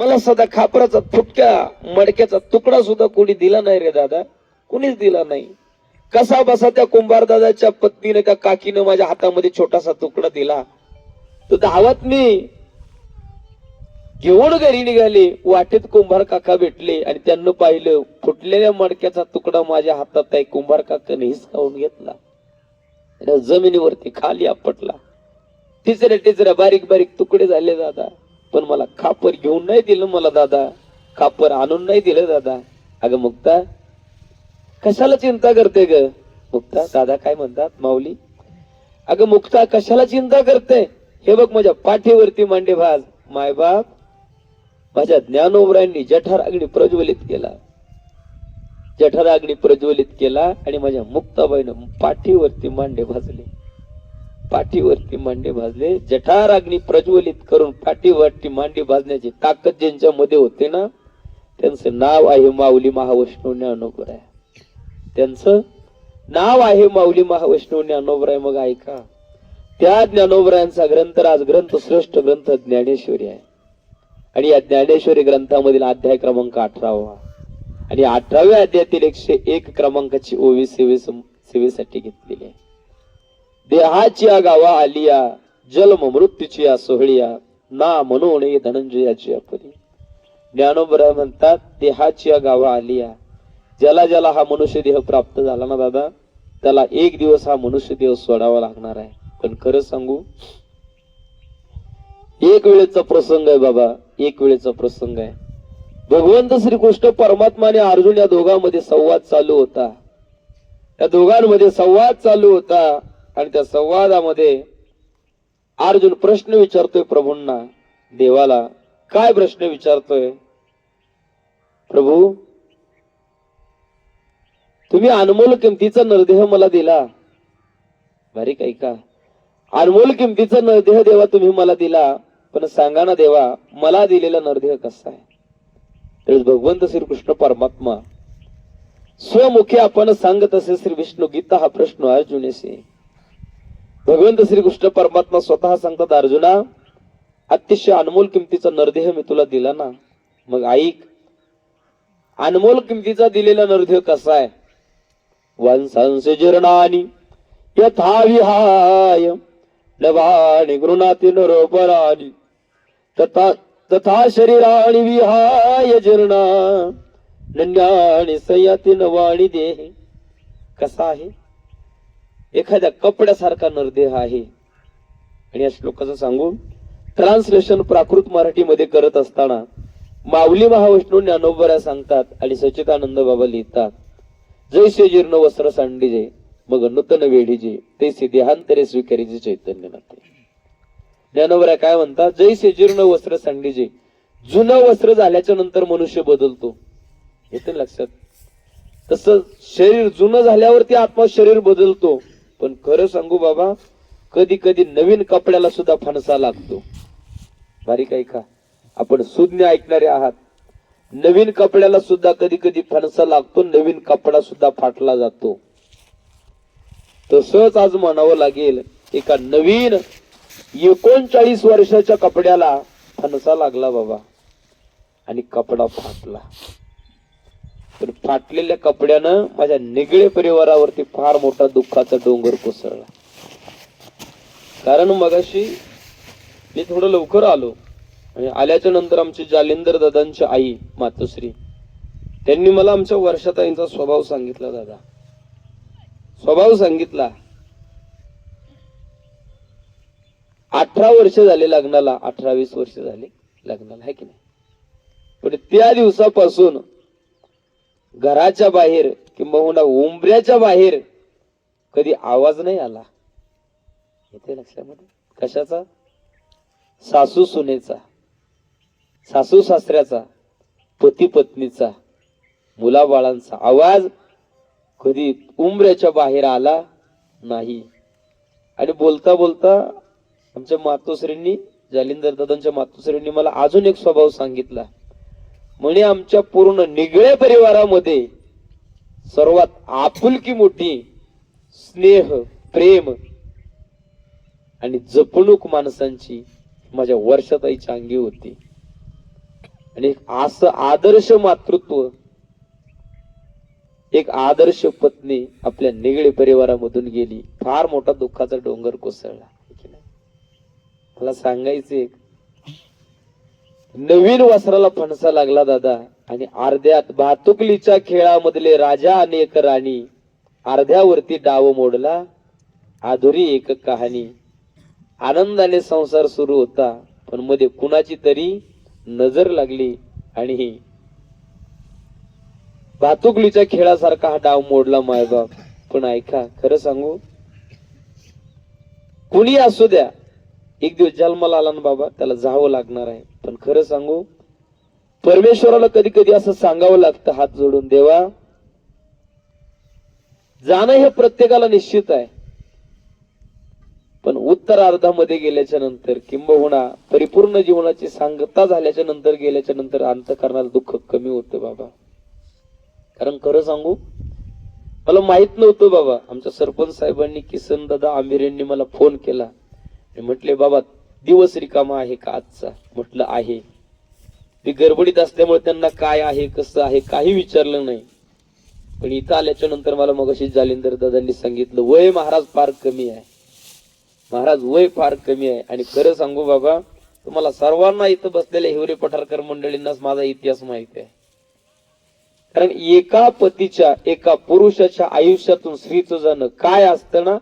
मला सदा खापराचा फुटक्या मडक्याचा तुकडा सुद्धा कोणी दिला नाही रे दादा. कुणीच दिला नाही. कसा बसा त्या कुंभार दादाच्या पत्नीने त्या काकीनं माझ्या हातामध्ये छोटासा तुकडा दिला. तो धावत मी घेऊन घरी निघाले वाटेत कुंभार काका भेटले आणि त्यांना पाहिलं फुटलेल्या मडक्याचा तुकडा माझ्या हातात आहे कुंभार काकाने हिसकावून घेतला. जमिनीवरती खाली आपटला. टिचऱ्या टिचऱ्या बारीक बारीक तुकडे झाले दादा. पण मला खापर घेऊन नाही दिलं मला दादा. खापर आणून नाही दिलं दादा. अगं मुक्ता कशाला चिंता करते ग? मुक्ता दादा काय म्हणतात? माऊली अगं मुक्ता कशाला चिंता करते? हे बघ माझ्या पाठीवरती मांडे भाज मायबाप माझ्या ज्ञानोबरांनी जठार अग्नी प्रज्वलित केला. जठार अग्नी प्रज्वलित केला आणि माझ्या मुक्ताबाईनं पाठीवरती मांडे भाजले. पाठीवरती मांडे भाजले. जठार अग्नी प्रज्वलित करून पाठीवरती मांडे भाजण्याची ताकद ज्यांच्या मध्ये होते ना त्यांचं नाव आहे माऊली महावैष्णव ज्ञानोबराय. त्यांचं नाव आहे माऊली महावैष्णव ज्ञानोबराय मग ऐका. त्या ज्ञानोबरायांचा ग्रंथ आज ग्रंथ श्रेष्ठ ग्रंथ ज्ञानेश्वरी आहे. आणि या ज्ञानेश्वरी ग्रंथामधील अध्याय क्रमांक अठरावा. आणि अठराव्या अध्यायातील एकशे एक क्रमांकाची ओवी सेवे सेवेसाठी घेतलेली आहे. देहाची या गावा आलिया जन्म मृत्यूची या सोहळिया ना म्हणून धनंजयाची अपरी ज्ञानोबरा म्हणतात देहाची या गावा आलिया. ज्याला ज्याला हा मनुष्य देह प्राप्त झाला ना दादा त्याला एक दिवस हा मनुष्य देह सोडावा लागणार आहे. पण खरं सांगू एक वेळेचा प्रसंग आहे बाबा एक वेळेचा प्रसंग आहे. भगवंत श्रीकृष्ण परमात्मा आणि अर्जुन या दोघांमध्ये संवाद चालू होता. या दोघांमध्ये संवाद चालू होता. आणि त्या संवादामध्ये अर्जुन प्रश्न विचारतोय प्रभूंना देवाला काय प्रश्न विचारतोय? प्रभू तुम्ही अनमोल किमतीचा नरदेह मला दिला. भारी काही का अनमोल किमतीचा नरदेह देवा तुम्ही मला दिला पण सांगा ना देवा मला दिलेला नरदेह कसा आहे? तर भगवंत श्रीकृष्ण परमात्मा. स्वमुखी आपण सांगत असे श्री विष्णू गीता हा प्रश्न अर्जुनेशी. भगवंत श्रीकृष्ण परमात्मा स्वतः सांगतात अर्जुना अतिशय अनमोल किमतीचा नरदेह मी तुला दिला ना. मग ऐक अनमोल किमतीचा दिलेला नरदेह कसा आहे? वंशांश जीर्णानी यथा विहाय नवानि गृणाती नरोपराणी तथा तथा शरीराणि विहाय जीर्णा नन्याणी संयाती नवाणी देह. कसा आहे? एखाद्या कपड्यासारखा नरदेह आहे. आणि या श्लोकाचं सांगून ट्रान्सलेशन प्राकृत मराठीमध्ये करत असताना माऊली महाविष्णू ज्ञानोबऱ्या सांगतात आणि सचितानंद बाबा लिहितात जैसे जीर्ण वस्त्र सांडीजे मग नूतन वेढीजे तैसे देहांतरे स्वीकारीचे चैतन्य नाते ज्ञानोबऱ्या काय म्हणतात जैसे जीर्ण वस्त्र सांडीजे जुनं वस्त्र झाल्याच्यानंतर मनुष्य बदलतो. येते लक्षात. तसं शरीर जुनं झाल्यावरती आत्मा शरीर बदलतो. पण खरं सांगू बाबा कधी कधी नवीन कपड्याला सुद्धा फणसा लागतो. बारीक ऐका आपण सुज्ञ ऐकणारे आहात. नवीन कपड्याला सुद्धा कधी कधी फणसा लागतो नवीन कपडा सुद्धा फाटला जातो. तसंच आज म्हणावं लागेल एका नवीन एकोणचाळीस वर्षाच्या कपड्याला फणसा लागला बाबा. आणि कपडा फाटला. पण फाटलेल्या कपड्यानं माझ्या निगळे परिवारावरती फार मोठा दुःखाचा डोंगर कोसळला. कारण मगाशी मी थोडं लवकर आलो आणि आल्याच्यानंतर आमची जालिंदर दादांची आई मातोश्री त्यांनी मला आमच्या वर्षाताईंचा स्वभाव सांगितला दादा. स्वभाव सांगितला. अठरा वर्ष झाले लग्नाला अठरा वीस वर्ष झाले लग्नाला आहे की नाही? पण त्या दिवसापासून घराच्या बाहेर किंबहुना उंबऱ्याच्या बाहेर कधी आवाज नाही आला. येते लक्षामध्ये? कशाचा? सासू सुनेचा सासू सासऱ्याचा पती पत्नीचा मुलाबाळांचा आवाज कधी उंबऱ्याच्या बाहेर आला नाही. आणि बोलता बोलता आमच्या मातोश्रींनी जालिंदर दादांच्या मातोश्रींनी मला अजून एक स्वभाव सांगितला. म्हणे आमच्या पूर्ण निगळे परिवारामध्ये सर्वात आपुलकी मोठी स्नेह प्रेम आणि जपणूक माणसांची माझ्या वर्षाताई अंगी होती. आणि असं आदर्श मातृत्व एक आदर्श पत्नी आपल्या निगळे परिवारामधून गेली. फार मोठा दुःखाचा डोंगर कोसळला. मला सांगायचं एक नवीन वस्त्राला फणसा लागला दादा. आणि अर्ध्यात भातुकलीच्या खेळामधले राजा आणि एक राणी. अर्ध्यावरती डाव मोडला आधुरी एक कहाणी. आनंदाने संसार सुरू होता पण मध्ये कुणाची तरी नजर लागली आणि भातुकलीच्या खेळासारखा हा डाव मोडला मायबाप. पण ऐका खरं सांगू? कुणी असू द्या एक दिवस जन्माला आला ना बाबा त्याला जावं लागणार आहे. पण खरं सांगू परमेश्वराला कधी कधी असं सांगावं लागतं हात जोडून देवा जाणं हे प्रत्येकाला निश्चित आहे. पण उत्तरार्धामध्ये गेल्याच्यानंतर किंबहुना परिपूर्ण जीवनाची सांगता झाल्याच्यानंतर गेल्याच्यानंतर अंतकरणाला दुःख कमी होतं बाबा. कारण खरं सांगू मला माहीत नव्हतं बाबा. आमच्या सरपंच साहेबांनी किसन दादा आमिर यांनी मला फोन केला. आणि म्हटले बाबा दिवस रिकामा आहे का आजचा? म्हटलं आहे. ते गडबडीत असल्यामुळे त्यांना काय आहे कसं आहे काही विचारलं नाही. पण इथं आल्याच्यानंतर मला मगाशी जालिंदर दादांनी सांगितलं वय महाराज फार कमी आहे. महाराज वय फार कमी आहे. आणि खरं सांगू बाबा तुम्हाला सर्वांना इथं बसलेल्या हिवरे पठारकर मंडळींनाच माझा इतिहास माहिती आहे. कारण एका पतीच्या एका पुरुषाच्या आयुष्यातून स्त्रीचं जाणं काय असतं ना?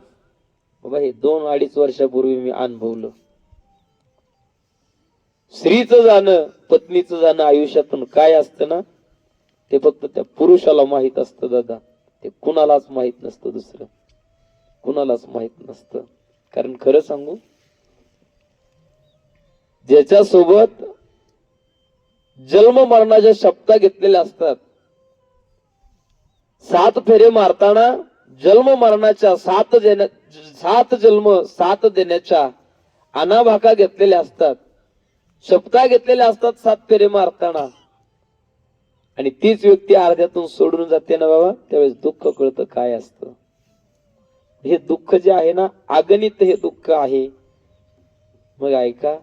बाबा हे दोन अडीच वर्षापूर्वी मी अनुभवलं. स्त्रीचं जाणं पत्नीचं जाणं आयुष्यातून काय असतं ना ते फक्त त्या पुरुषाला माहीत असतं दादा. ते कुणालाच माहीत नसतं दुसरं. कुणालाच माहीत नसतं. कारण खरं सांगू ज्याच्यासोबत जन्म मरणाच्या शपथा घेतलेल्या असतात सात फेरे मारताना जन्म मरणाच्या सात देण्या सात जन्म सात देण्याच्या अनाभाका घेतलेल्या असतात. शपथा घेतलेल्या असतात सात फेरे मारताना. आणि तीच व्यक्ती अर्ध्यातून सोडून जाते ना बाबा त्यावेळेस दुःख कळतं काय असतं. हे दुःख जे आहे ना अगणित हे दुःख आहे. मग ऐका.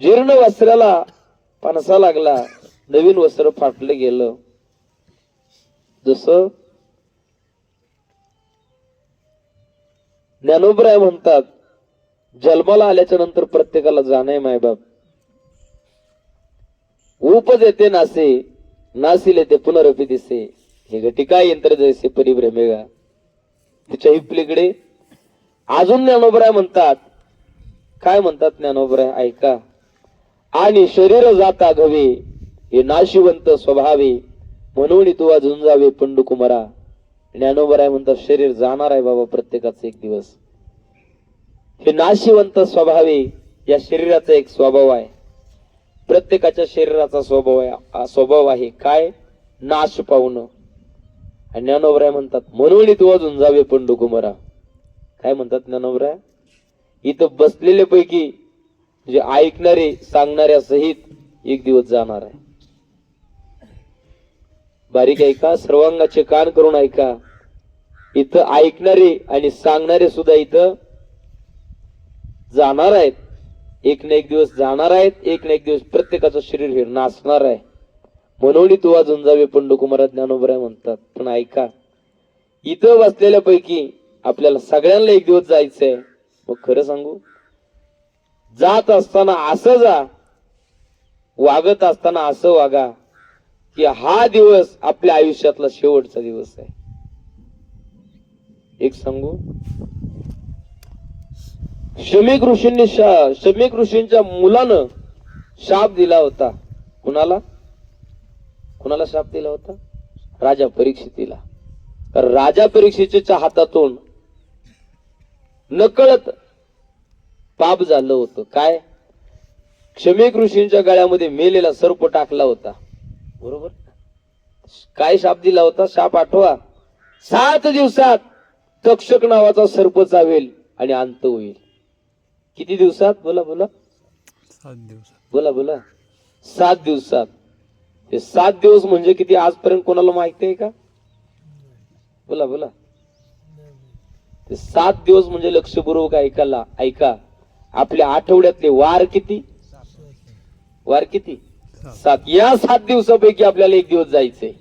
जीर्ण वस्त्राला पणसा लागला नवीन वस्त्र फाटलं गेलं. जस ज्ञानोबराय म्हणतात जन्माला आल्याच्यानंतर प्रत्येकाला जाणय मायबाप उपज येते नासे नासिले ते पुनरपी दिसे. हे घटिका यंत्र जैसे परिभ्रमेगा तिच्या हिपलीकडे अजून ज्ञानोबराय म्हणतात. काय म्हणतात ज्ञानोबराय? ऐका. आणि शरीर जाता घवे हे नाशिवंत स्वभावे म्हणून तू झुंजावे पंडुकुमारा. ज्ञानोबराय म्हणतात शरीर जाणार आहे बाबा प्रत्येकाचा एक दिवस. हे नाशिवंत स्वभावे या शरीराचा एक स्वभाव आहे. प्रत्येकाच्या शरीराचा स्वभाव आहे. स्वभाव आहे काय? नाश पावणं. आणि ज्ञानोबराय म्हणतात म्हणून तू अजून जावे पंडुकुमारा. काय म्हणतात ज्ञानोबराय? इथं बसलेले पैकी जे ऐकणारे सांगणाऱ्या सहित एक दिवस जाणार आहे. बारीक ऐका सर्वांगाचे कान करून ऐका. इथं ऐकणारे आणि सांगणारे सुद्धा इथं जाणार आहेत. एक ना एक दिवस जाणार आहेत एक ना एक दिवस प्रत्येकाचं शरीर हे नाचणार आहे. म्हणून तू झुंजावे जावे पंडुकुमारा ज्ञानोबराय म्हणतात. पण ऐका इथं बसलेल्या पैकी आपल्याला सगळ्यांना एक दिवस जायचंय. मग खरं सांगू जात असताना असं जा वागत असताना असं वागा की हा दिवस आपल्या आयुष्यातला शेवटचा दिवस आहे. एक सांगू शमीक ऋषींनी शा- शमीक ऋषींच्या मुलानं शाप दिला होता. कुणाला? कुणाला शाप दिला होता? राजा परीक्षितीला. तर राजा परीक्षेच्या हातातून नकळत पाप झालं होतं. काय? क्षमिक ऋषींच्या गळ्यामध्ये मेलेला सर्प टाकला होता. बरोबर? काय शाप दिला होता? शाप आठवा. सात दिवसात तक्षक नावाचा सर्प चावेल आणि अंत होईल. किती दिवसात? बोला बोला. सात दिवसात. बोला बोला. सात दिवसात. ते सात दिवस म्हणजे किती? आजपर्यंत कोणाला माहिती आहे का? बोला बोला. ते सात दिवस म्हणजे लक्षपूर्वक ऐकायला ऐका. आपल्या आठवड्यातले वार किती? वार किती? सात. या सात दिवसापैकी आपल्याला एक दिवस जायचंय.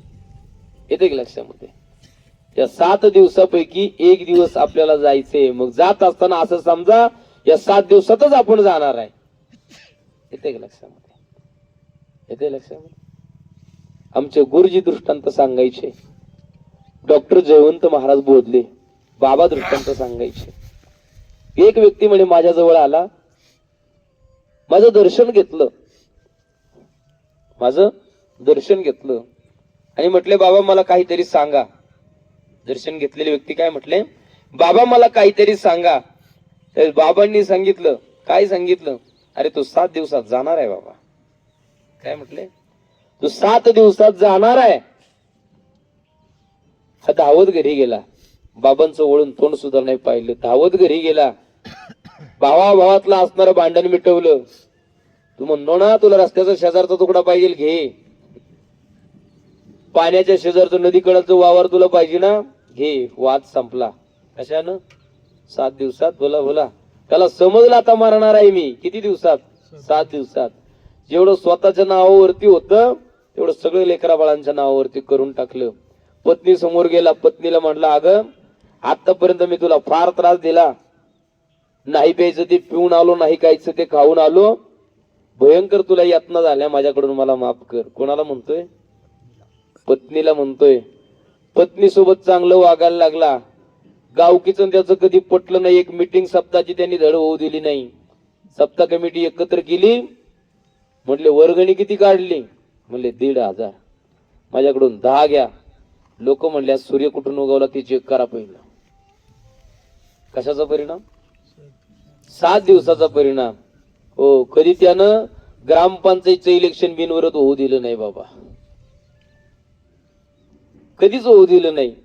येते की लक्षामध्ये? या सात दिवसापैकी एक दिवस आपल्याला जायचंय. मग जात असताना असं समजा या सात दिवसातच आपण जाणार आहे. येते लक्षामध्ये? येते लक्षामध्ये? आमचे गुरुजी दृष्टांत सांगायचे. डॉक्टर जयवंत महाराज बोधले बाबा दृष्टांत सांगायचे. एक व्यक्ती म्हणे माझ्याजवळ आला. माझं दर्शन घेतलं. माझं दर्शन घेतलं. आणि म्हटले बाबा मला काहीतरी सांगा. दर्शन घेतलेली व्यक्ती काय म्हटले? बाबा मला काहीतरी सांगा. तर बाबांनी सांगितलं. काय सांगितलं? अरे तू सात दिवसात जाणार आहे बाबा. काय म्हटले? तू सात दिवसात जाणार आहे. हा धावत घरी गेला. बाबांचं वळून तोंड सुद्धा नाही पाहिलं. धावत घरी गेला. भावा भावातलं असणारं भांडण मिटवलं. तू म्हणतो ना तुला रस्त्याचा शेजारचा तुकडा पाहिजे घे. पाण्याच्या शेजारचं नदीकडचं वावर तुला पाहिजे ना घे. वाद संपला. कशानं? सात दिवसात? बोला बोला. त्याला समजलं आता मारणार आहे मी. किती दिवसात? सात दिवसात. जेवढं स्वतःच्या नावावरती होतं तेवढं सगळं लेकरा बाळांच्या नावावरती करून टाकलं. पत्नी समोर गेला. पत्नीला म्हटलं अगं आतापर्यंत मी तुला फार त्रास दिला. नाही प्यायचं ते पिऊन आलो नाही खायचं ते खाऊन आलो. भयंकर तुला यातना झाल्या. माझ्याकडून मला माफ कर. कोणाला म्हणतोय? पत्नीला म्हणतोय. पत्नी सोबत चांगलं वागायला लागला. गावकीचं त्याचं कधी पटलं नाही एक मिटिंग सप्ताहाची त्यांनी धड होऊ दिली नाही. सप्ताह कमिटी एकत्र केली. म्हटले वर्गणी किती काढली? म्हणले दीड हजार. माझ्याकडून दहा घ्या. लोक म्हणल्या सूर्य कुठून उगवला ते चेक करा पहिलं. कशाचा परिणाम? सात दिवसाचा परिणाम. हो कधी त्यानं ग्रामपंचायतचं इलेक्शन बिनवरत होऊ दिलं नाही बाबा. कधीच होऊ दिलं नाही.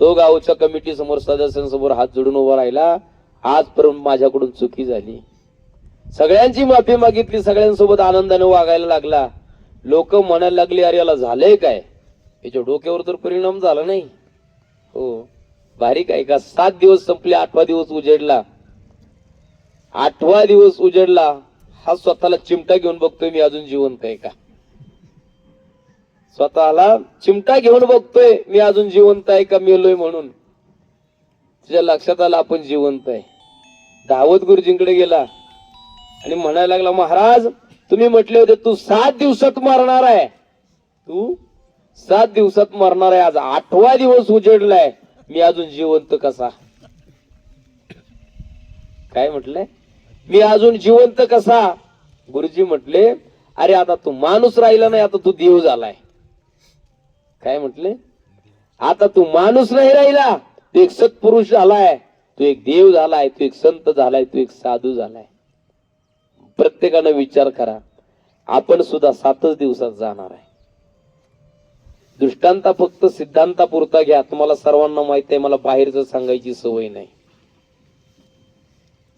तो गावच्या कमिटी समोर सदस्यांसमोर हात जोडून उभा राहिला. आजपर्यंत माझ्याकडून चुकी झाली. सगळ्यांची माफी मागितली सगळ्यांसोबत आनंदाने वागायला लागला. लोक म्हणायला लागली अरे याला झालंय काय? याच्या डोक्यावर तर परिणाम झाला नाही. हो. बारीक आहे का? सात दिवस संपले आठवा दिवस उजेडला. आठवा दिवस उजेडला. हा स्वतःला चिमटा घेऊन बघतोय मी अजून जिवंत आहे का? स्वतःला चिमटा घेऊन बघतोय मी अजून जिवंत आहे का मेलोय म्हणून. तुझ्या लक्षात आलं आपण जिवंत आहे. दावत गुरुजींकडे गेला आणि म्हणायला लागला महाराज तुम्ही म्हटले होते तू सात दिवसात मरणार आहे. तू सात दिवसात मरणार आहे. आज आठवा दिवस उजेडलाय. मी अजून जिवंत कसा? काय म्हटलंय? मी अजून जिवंत कसा? गुरुजी म्हटले अरे आता तू माणूस राहिला नाही आता तू देव झालाय. काय म्हटले? आता तू माणूस नाही राहिला तू एक सत्पुरुष झालाय तू एक देव झालाय तू एक संत झालाय तू एक साधू झालाय. प्रत्येकानं विचार करा आपण सुद्धा सातच दिवसात जाणार आहे. दृष्टांता फक्त सिद्धांतापुरता घ्या तुम्हाला सर्वांना माहीत आहे मला बाहेरचं सांगायची सवय नाही.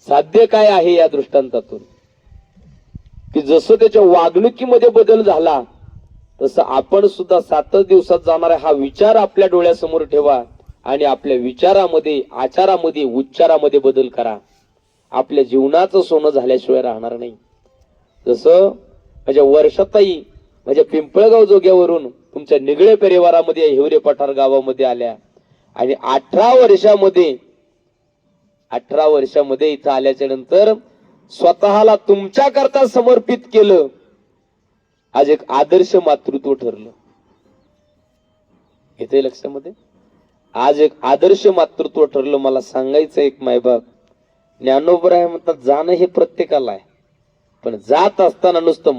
साध्य काय आहे या दृष्टांतातून? की जसं त्याच्या वागणुकीमध्ये बदल झाला तसं आपण सुद्धा सातच दिवसात जाणार हा विचार आपल्या डोळ्यासमोर ठेवा आणि आपल्या विचारामध्ये आचारामध्ये उच्चारामध्ये बदल करा. आपल्या जीवनाचं सोनं झाल्याशिवाय राहणार नाही. जसं माझ्या वर्षाताई माझ्या पिंपळगाव जोग्यावरून तुमच्या निगळे परिवारामध्ये हिवरे पठार गावामध्ये आल्या. आणि अठरा वर्षामध्ये अठरा वर्षामध्ये इथं आल्याच्यानंतर स्वतःला तुमच्याकरता समर्पित केलं. आज एक आदर्श मातृत्व ठरलं. येते लक्षामध्ये? आज एक आदर्श मातृत्व ठरलं मला सांगायचं एक मायबाप. ज्ञानोबराय म्हणतात जाणं हे प्रत्येकाला आहे. पण जात असताना नुसतं